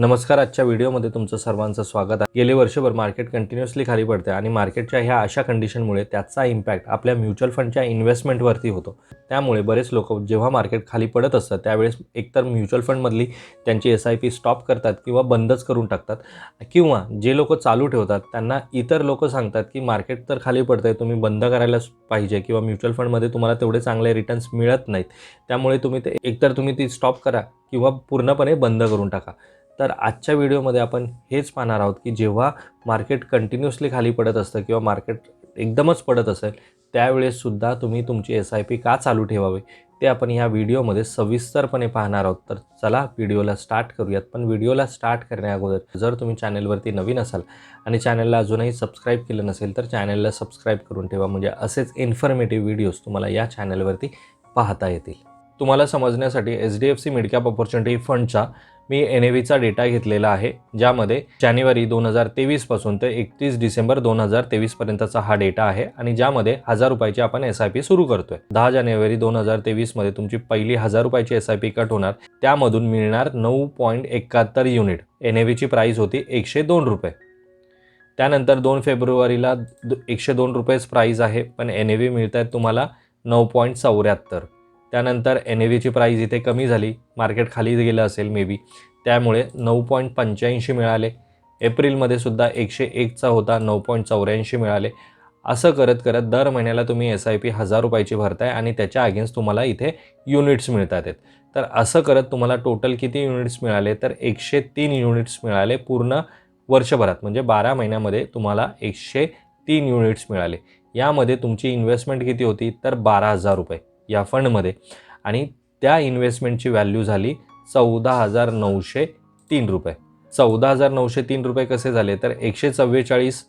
नमस्कार आजच्या व्हिडिओमध्ये तुमचं सर्वांचं स्वागत आहे. गेले वर्षभर मार्केट कंटिन्युअसली खाली पडते आणि मार्केटच्या ह्या अशा कंडिशनमुळे त्याचा इम्पॅक्ट आपल्या म्युच्युअल फंडच्या इन्व्हेस्टमेंटवरती होतो. त्यामुळे बरेच लोक जेव्हा मार्केट खाली पडत असतात त्यावेळेस एकतर म्युच्युअल फंडमधली त्यांची एस आय पी स्टॉप करतात किंवा बंदच करून टाकतात किंवा जे लोक चालू ठेवतात त्यांना इतर लोक सांगतात की मार्केट तर खाली पडतंय तुम्ही बंद करायलाच पाहिजे किंवा म्युच्युअल फंडमध्ये तुम्हाला तेवढे चांगले रिटर्न्स मिळत नाहीत. त्यामुळे तुम्ही ते एकतर तुम्ही ती स्टॉप करा किंवा पूर्णपणे बंद करून टाका. तर आजच्या व्हिडिओमध्ये आपण हेच पाहणार आहोत की जेव्हा मार्केट कंटिन्युअसली खाली पडत असतं किंवा मार्केट एकदमच पडत असेल त्यावेळेससुद्धा तुम्ही तुमची एस आय पी का चालू ठेवावे ते आपण ह्या व्हिडिओमध्ये सविस्तरपणे पाहणार आहोत. तर चला व्हिडिओला स्टार्ट करूयात. पण व्हिडिओला स्टार्ट करण्याअगोदर जर तुम्ही चॅनलवरती नवीन असाल आणि चॅनलला अजूनही सबस्क्राईब केलं नसेल तर चॅनलला सबस्क्राईब करून ठेवा. म्हणजे असेच इन्फॉर्मेटिव्ह व्हिडिओज तुम्हाला या चॅनलवरती पाहता येतील. तुम्हाला समजण्यासाठी H D F C midcap opportunity फंडचा मी एन ए व्हीचा डेटा घेतलेला आहे ज्यामध्ये जानेवारी दोन हजार तेवीसपासून ते एकतीस डिसेंबर दोन हजार तेवीसपर्यंतचा हा डेटा आहे आणि ज्यामध्ये हजार रुपयाची आपण एस आय पी सुरू करतोय. दहा जानेवारी दोन हजार तेवीसमध्ये तुमची पहिली हजार रुपयाची एस आय पी कट होणार. त्यामधून मिळणार नऊ पॉईंट एकाहत्तर युनिट. एन ए व्हीची प्राईस होती एकशे दोन रुपये. त्यानंतर दोन फेब्रुवारीला एकशे दोन रुपयेच प्राईज आहे पण एन ए व्ही मिळत आहेत तुम्हाला नऊ पॉईंट चौऱ्याहत्तर. त्यानंतर एन ए व्हीची प्राईज इथे कमी झाली. मार्केट खाली गेलं असेल मे बी त्यामुळे नऊ पॉईंट पंच्याऐंशी मिळाले. एप्रिलमध्ये सुद्धा एकशे एकचा होता नऊ पॉईंट चौऱ्याऐंशी मिळाले. असं करत करत दर महिन्याला तुम्ही एस आय पी हजार रुपयाची भरताय आणि त्याच्या अगेन्स्ट तुम्हाला इथे युनिट्स मिळतात आहेत. तर असं करत तुम्हाला टोटल किती युनिट्स मिळाले? तर एकशे तीन युनिट्स मिळाले पूर्ण वर्षभरात. म्हणजे बारा महिन्यामध्ये तुम्हाला एकशे तीन युनिट्स मिळाले. यामध्ये तुमची इन्व्हेस्टमेंट किती होती? तर बारा हजार रुपये. या फंडमध्ये. आणि त्या इन्व्हेस्टमेंटची व्हॅल्यू झाली चौदा हजार नऊशे तीन रुपये. चौदा हजार नऊशे तीन रुपये कसे झाले? तर एकशे चव्वेचाळीस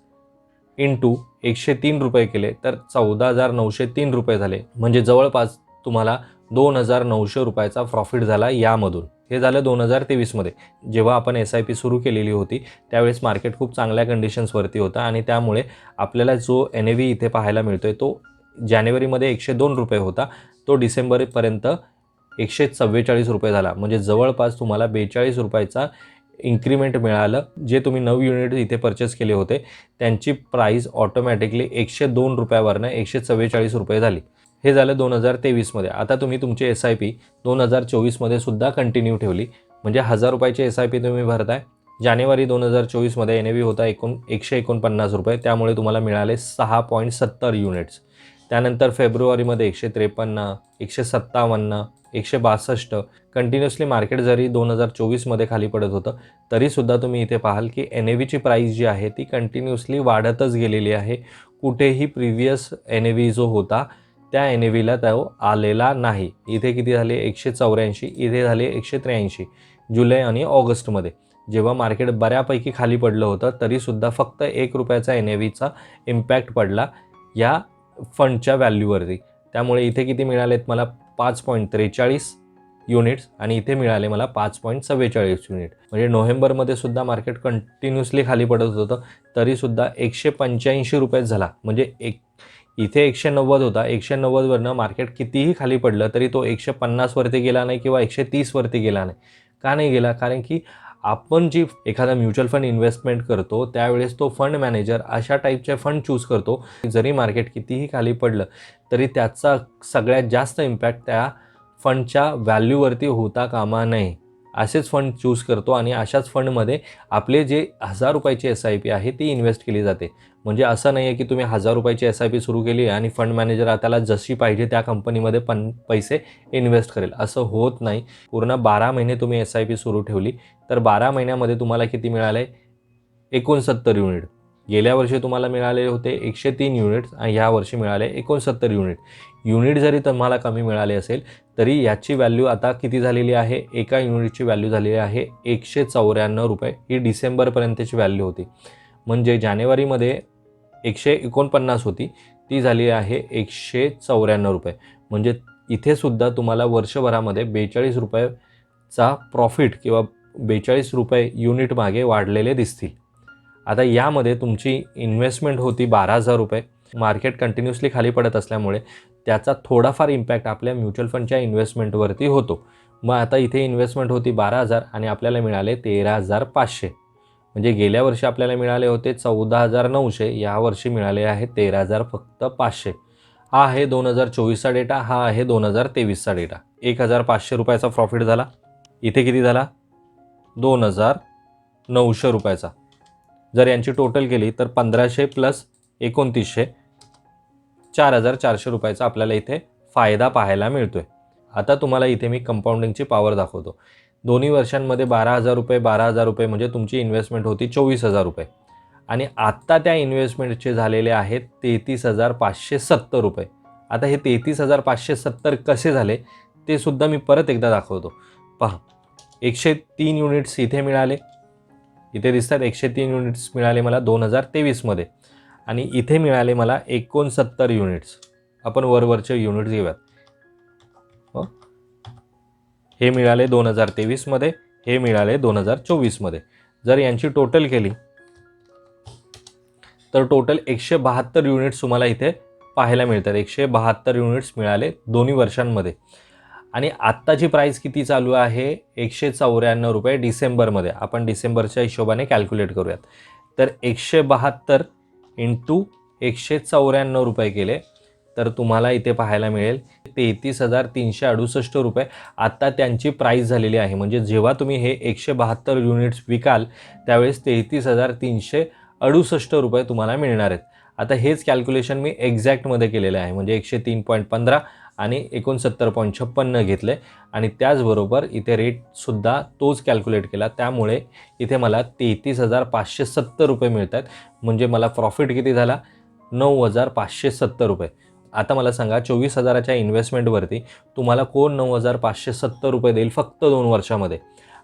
इंटू एकशे तीन रुपये केले तर चौदा हजार नऊशे तीन रुपये झाले. म्हणजे जवळपास तुम्हाला दोन हजार नऊशे रुपयाचा प्रॉफिट झाला यामधून. हे झालं दोन हजार तेवीसमध्ये. जेव्हा आपण एस आय पी सुरू केलेली होती त्यावेळेस मार्केट खूप चांगल्या कंडिशन्सवरती होता आणि त्यामुळे आपल्याला जो एन ए व्ही इथे पाहायला मिळतो आहे तो जानेवारीमध्ये एकशे दोन रुपये होता. तो डिसेंबरपर्यंत एकशे चव्वेचाळीस रुपये झाला. म्हणजे जवळपास तुम्हाला बेचाळीस रुपयाचा इन्क्रीमेंट मिळालं. जे तुम्ही नऊ युनिट इथे परचेस केले होते त्यांची प्राईस ऑटोमॅटिकली एकशे दोन रुपयावरनं एकशे चव्वेचाळीस रुपये झाली. हे झालं दोन हजार तेवीसमध्ये. आता तुम्ही तुमची एस आय पी दोन हजार चोवीसमध्ये सुद्धा कंटिन्यू ठेवली. म्हणजे हजार रुपयाची एस आय पी तुम्ही भरताय. जानेवारी दोन हजार चोवीसमध्ये एन ए व्ही होता एकूण एकशे एकोणपन्नास रुपये. त्यामुळे तुम्हाला मिळाले सहा पॉईंट सत्तर युनिट्स त्यानंतर फेब्रुवारीमध्ये एकशे त्रेपन्न एकशे सत्तावन्न एकशे बासष्ट कंटिन्युअसली मार्केट जरी दोन हजार चोवीसमध्ये खाली पडत होतं तरीसुद्धा तुम्ही इथे पाहाल की एन ए व्हीची प्राईस जी आहे ती कंटिन्युअसली वाढतच गेलेली आहे. कुठेही प्रिव्हियस एन ए व्ही जो होता त्या एन ए व्हीला तो आलेला नाही. इथे किती झाले? एकशे चौऱ्याऐंशी इथे झाले एकशे त्र्याऐंशी जुलै आणि ऑगस्टमध्ये. जेव्हा मार्केट बऱ्यापैकी खाली पडलं होतं तरीसुद्धा फक्त एक रुपयाचा एन ए व्हीचा इम्पॅक्ट पडला. या फंडच्या व्हॅल्यूवरती. त्यामुळे इथे किती मिळालेत मला पाच पॉईंट त्रेचाळीस युनिट्स आणि इथे मिळाले मला पाच पॉईंट चव्वेचाळीस युनिट. म्हणजे नोव्हेंबरमध्ये सुद्धा मार्केट कंटिन्युअसली खाली पडत होतं तरीसुद्धा एकशे पंच्याऐंशी रुपयेच झाला. म्हणजे एक इथे एकशे नव्वद होता. एकशे नव्वदवरनं मार्केट कितीही खाली पडलं तरी तो एकशे पन्नासवरती गेला नाही किंवा एकशे तीसवरती गेला नाही. का नाही गेला? कारण की आपण जी एखादा म्युच्युअल फंड इन्व्हेस्टमेंट करतो त्यावेळेस तो फंड मॅनेजर अशा टाईपचे फंड चूज करतो जरी मार्केट कितीही खाली पडलं तरी त्याचा सगळ्यात जास्त इम्पॅक्ट त्या फंडच्या व्हॅल्यूवरती होता कामा नये. असेच फंड चूज करतो आणि अशाच फंडमध्ये आपले जे हजार रुपयाची एस आय पी आहे ती इन्व्हेस्ट केली जाते. म्हणजे असं नाही आहे की तुम्ही हजार रुपयाची एस आय पी सुरू केली आणि फंड मॅनेजर त्याला जशी पाहिजे त्या कंपनीमध्ये पण पैसे इन्व्हेस्ट करेल. असं होत नाही. पूर्ण बारा महिने तुम्ही एस आय पी सुरू ठेवली तर बारा महिन्यामध्ये तुम्हाला किती मिळालं आहे एकोणसत्तर युनिट गेल्या वर्षी तुम्हाला मिळाले होते एकशे तीन युनिट्स आणि ह्या वर्षी मिळाले एकोणसत्तर युनिट युनिट जरी तुम्हाला कमी मिळाले असेल तरी याची व्हॅल्यू आता किती झालेली आहे? एका युनिटची व्हॅल्यू झालेली आहे एकशे चौऱ्याण्णव रुपये. ही डिसेंबरपर्यंतची व्हॅल्यू होती. म्हणजे जानेवारीमध्ये एकशे एकोणपन्नास होती. ती झाली आहे एकशे चौऱ्याण्णव रुपये. म्हणजे इथेसुद्धा तुम्हाला वर्षभरामध्ये बेचाळीस रुपयाचा प्रॉफिट किंवा बेचाळीस रुपये युनिट मागे वाढलेले दिसतील. आता यामध्ये तुमची इन्व्हेस्टमेंट होती बारा हजार रुपये. मार्केट कंटिन्युअसली खाली पडत असल्यामुळे त्याचा थोडाफार इम्पॅक्ट आपल्या म्युच्युअल फंडच्या इन्व्हेस्टमेंटवरती होतो. मग आता इथे इन्व्हेस्टमेंट होती बारा हजार आणि आपल्याला मिळाले तेरा हजार पाचशे. म्हणजे गेल्या वर्षी आपल्याला मिळाले होते चौदा हजार नऊशे यावर्षी मिळाले आहे तेरा हजार फक्त पाचशे. हा आहे दोन हजार चोवीसचा डेटा हा आहे दोन हजार तेवीसचा डेटा एक हजार पाचशे रुपयाचा प्रॉफिट झाला. इथे किती झाला? दोन हजार नऊशे रुपयाचा. जर यांची टोटल केली तर पंधराशे प्लस एकोणतीसशे चार हजार चारशे रुपयाचा आपल्याला इथे फायदा पाहायला मिळतोय. आता तुम्हाला इथे मी कंपाऊंडिंगची पॉवर दाखवतो. दोन्ही वर्षांमध्ये बारा हजार रुपये बारा हजार रुपये म्हणजे तुमची इन्व्हेस्टमेंट होती चोवीस हजार रुपये. आणि आत्ता त्या इन्व्हेस्टमेंटचे झालेले आहेत तेहतीस हजार पाचशे सत्तर रुपये. आता हे तेहतीस हजार पाचशे सत्तर कसे झाले ते सुद्धा मी परत एकदा दाखवतो. पहा एकशे तीन युनिट्स इथे मिळाले. इथे दिसतात एकशे तीन युनिट्स मिळाले मला दोन हजार तेवीसमध्ये. आणि इथे मिळाले मला एकोणसत्तर युनिट्स आपण वरवरचे युनिट्स घेऊयात. हो? हे? मिळाले दोन हजार तेवीसमध्ये हे मिळाले दोन हजार चोवीसमध्ये. जर यांची टोटल केली तर टोटल एकशे बहात्तर युनिट्स तुम्हाला इथे पाहायला मिळतात. एकशे बहात्तर युनिट्स मिळाले दोन्ही वर्षांमध्ये. आणि आत्ताची प्राईस किती चालू आहे? एकशे चौऱ्याण्णव रुपये डिसेंबरमध्ये. आपण डिसेंबरच्या हिशोबाने कॅल्क्युलेट करूयात. तर एकशे बहात्तर इंटू एकशे चौऱ्याण्णव रुपये केले. तर तुम्हाला इथे पाहायला मिळेल तेहतीस हजार तीनशे अडुसष्ट रुपये. आत्ता त्यांची प्राईस झालेली आहे. म्हणजे जेव्हा तुम्ही हे एकशे बहात्तर युनिट्स विकाल त्यावेळेस तेहतीस हजार तीनशे अडुसष्ट रुपये तुम्हाला मिळणार आहेत. आता हेच कॅल्क्युलेशन मी एक्झॅक्टमध्ये केलेलं आहे. म्हणजे एकशे तीन पॉईंट पंधरा आणि एकोणसत्तर पॉईंट छप्पन्न घेतले. आणि त्याचबरोबर इथे रेटसुद्धा तोच कॅल्क्युलेट केला. त्यामुळे इथे मला तेहतीस हजार पाचशे सत्तर रुपये मिळत आहेत म्हणजे मला प्रॉफिट किती झाला? नऊ हजार पाचशे सत्तर रुपये. आता मला सांगा चोवीस हजाराच्या इन्व्हेस्टमेंटवरती तुम्हाला कोण नऊ हजार पाचशे सत्तर रुपये देईल फक्त दोन वर्षामध्ये?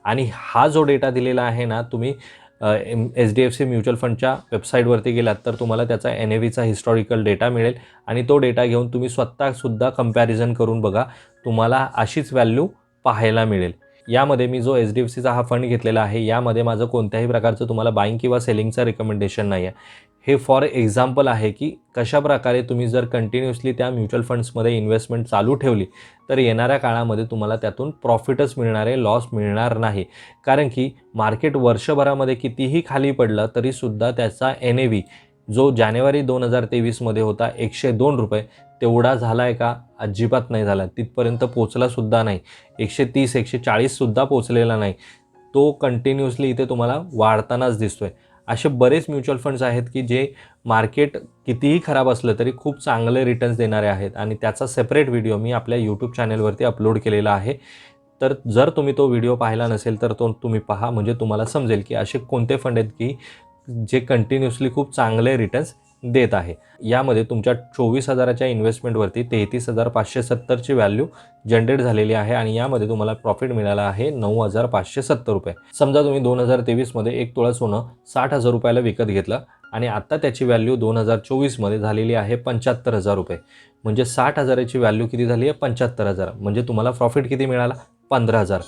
आणि हा जो डेटा दिलेला आहे ना तुम्ही H D F C mutual फंडच्या वेबसाईटवरती गेलात तर तुम्हाला त्याचा एन ए व्हीचा हिस्टॉरिकल डेटा मिळेल आणि तो डेटा घेऊन तुम्ही स्वतःसुद्धा कंपॅरिझन करून बघा तुम्हाला अशीच व्हॅल्यू पाहायला मिळेल. यामध्ये मी जो एच डी एफ सीचा हा फंड घेतलेला आहे यामध्ये माझं कोणत्याही प्रकारचं तुम्हाला बाईंग किंवा सेलिंगचं रिकमेंडेशन नाही आहे हे फॉर एक्झाम्पल आहे की कशा प्रकारे तुम्ही जर कंटिन्युअसली त्या म्युच्युअल फंड्समध्ये इन्व्हेस्टमेंट चालू ठेवली तर येणाऱ्या काळामध्ये तुम्हाला त्यातून प्रॉफिटच मिळणार आहे लॉस मिळणार नाही. कारण की मार्केट वर्षभरामध्ये कितीही खाली पडलं तरीसुद्धा त्याचा एन ए व्ही जो जानेवारी दोन हजार तेवीसमध्ये होता एकशे दोन रुपये तेवढा झाला आहे का? अजिबात नाही झाला. तिथपर्यंत पोचलासुद्धा नाही. एकशे तीस एकशे चाळीससुद्धा पोचलेला नाही. तो कंटिन्युअसली इथे तुम्हाला वाढतानाच दिसतोय. असे बरेच म्युच्युअल फंड्स आहेत की जे मार्केट कितीही खराब असलं तरी खूप चांगले रिटर्न्स देणारे आहेत आणि त्याचा सेपरेट व्हिडिओ मी आपल्या यूट्यूब चॅनलवरती अपलोड केलेला आहे. तर जर तुम्ही तो व्हिडिओ पाहिला नसेल तर तो तुम्ही पहा. म्हणजे तुम्हाला समजेल की असे कोणते फंड आहेत की जे कंटिन्युअसली खूप चांगले रिटर्न्स देत आहे. यामध्ये तुमच्या चोवीस हजाराच्या इन्व्हेस्टमेंटवरती तेहतीस हजार पाचशे सत्तरची व्हॅल्यू जनरेट झालेली आहे आणि यामध्ये तुम्हाला प्रॉफिट मिळाला आहे नऊ हजार पाचशे सत्तर रुपये. समजा तुम्ही दोन हजार तेवीसमध्ये एक तोळा सोनं साठ हजार रुपयाला विकत घेतलं आणि आत्ता त्याची व्हॅल्यू दोन हजार चोवीसमध्ये झालेली आहे पंच्याहत्तर हजार रुपये. म्हणजे साठ हजाराची व्हॅल्यू किती झाली आहे? पंच्याहत्तर हजार. म्हणजे तुम्हाला प्रॉफिट किती मिळाला? पंधरा हजार.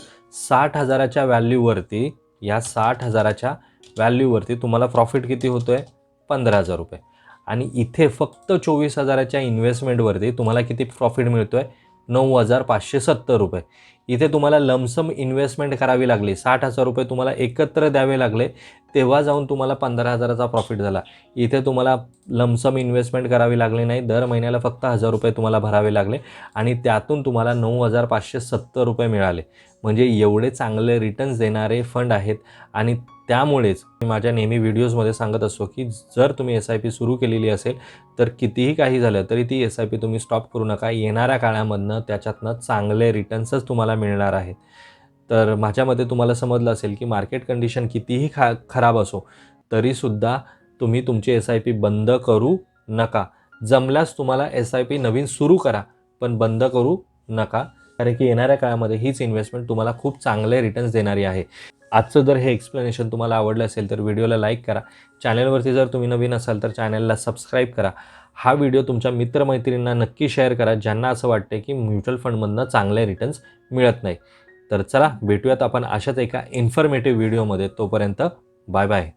साठ हजाराच्या व्हॅल्यूवरती या साठ हजाराच्या व्हॅल्यूवरती तुम्हाला प्रॉफिट किती होतो आहे पंधरा हजार रुपये. आणि इथे फक्त चोवीस हजाराच्या इन्व्हेस्टमेंटवरती तुम्हाला किती प्रॉफिट मिळतो आहे नऊ हजार पाचशे सत्तर रुपये. इथे तुम्हाला लमसम इन्व्हेस्टमेंट करावी लागली. साठ हजार रुपये तुम्हाला एकत्र द्यावे लागले. तेव्हा जाऊन तुम्हाला पंधरा हजाराचा प्रॉफिट झाला. इथे तुम्हाला लमसम इन्व्हेस्टमेंट करावी लागली नाही. दर महिन्याला फक्त हजार रुपये तुम्हाला भरावे लागले आणि त्यातून तुम्हाला नऊ हजार पाचशे सत्तर रुपये मिळाले. म्हणजे एवढे चांगले रिटर्न्स देणारे फंड आहेत आणि त्यामुळेच मी माझ्या नेहमी व्हिडिओजमध्ये सांगत असतो की जर तुम्ही एस आय पी सुरू केलेली असेल तर कितीही काही झालं तरी ती एस आय पी तुम्ही स्टॉप करू नका. येणाऱ्या काळामधनं त्याच्यातनं चांगले रिटर्न्सच तुम्हाला मिळणार आहेत. तर माझ्यामध्ये तुम्हाला समजलं असेल की मार्केट कंडिशन कितीही खा खराब असो तरीसुद्धा तुम्ही तुमची एस आय पी बंद करू नका. जमल्यास तुम्हाला एस आय पी नवीन सुरू करा पण बंद करू नका. कारण की येणाऱ्या काळामध्ये हीच इन्व्हेस्टमेंट तुम्हाला खूप चांगले रिटर्न्स देणारी आहे. आजचं जर हे एक्सप्लेनेशन तुम्हाला आवडलं असेल तर व्हिडिओला लाईक करा. चॅनलवरती जर तुम्ही नवीन असाल तर चॅनलला सबस्क्राईब करा. हा व्हिडिओ तुमच्या मित्रमैत्रिणींना नक्की शेअर करा ज्यांना असं वाटतं की म्युच्युअल फंडमधनं चांगले रिटर्न्स मिळत नाही. तर चला भेटूयात आपण अशाच एका इन्फॉर्मेटिव्ह व्हिडिओमध्ये तोपर्यंत बाय बाय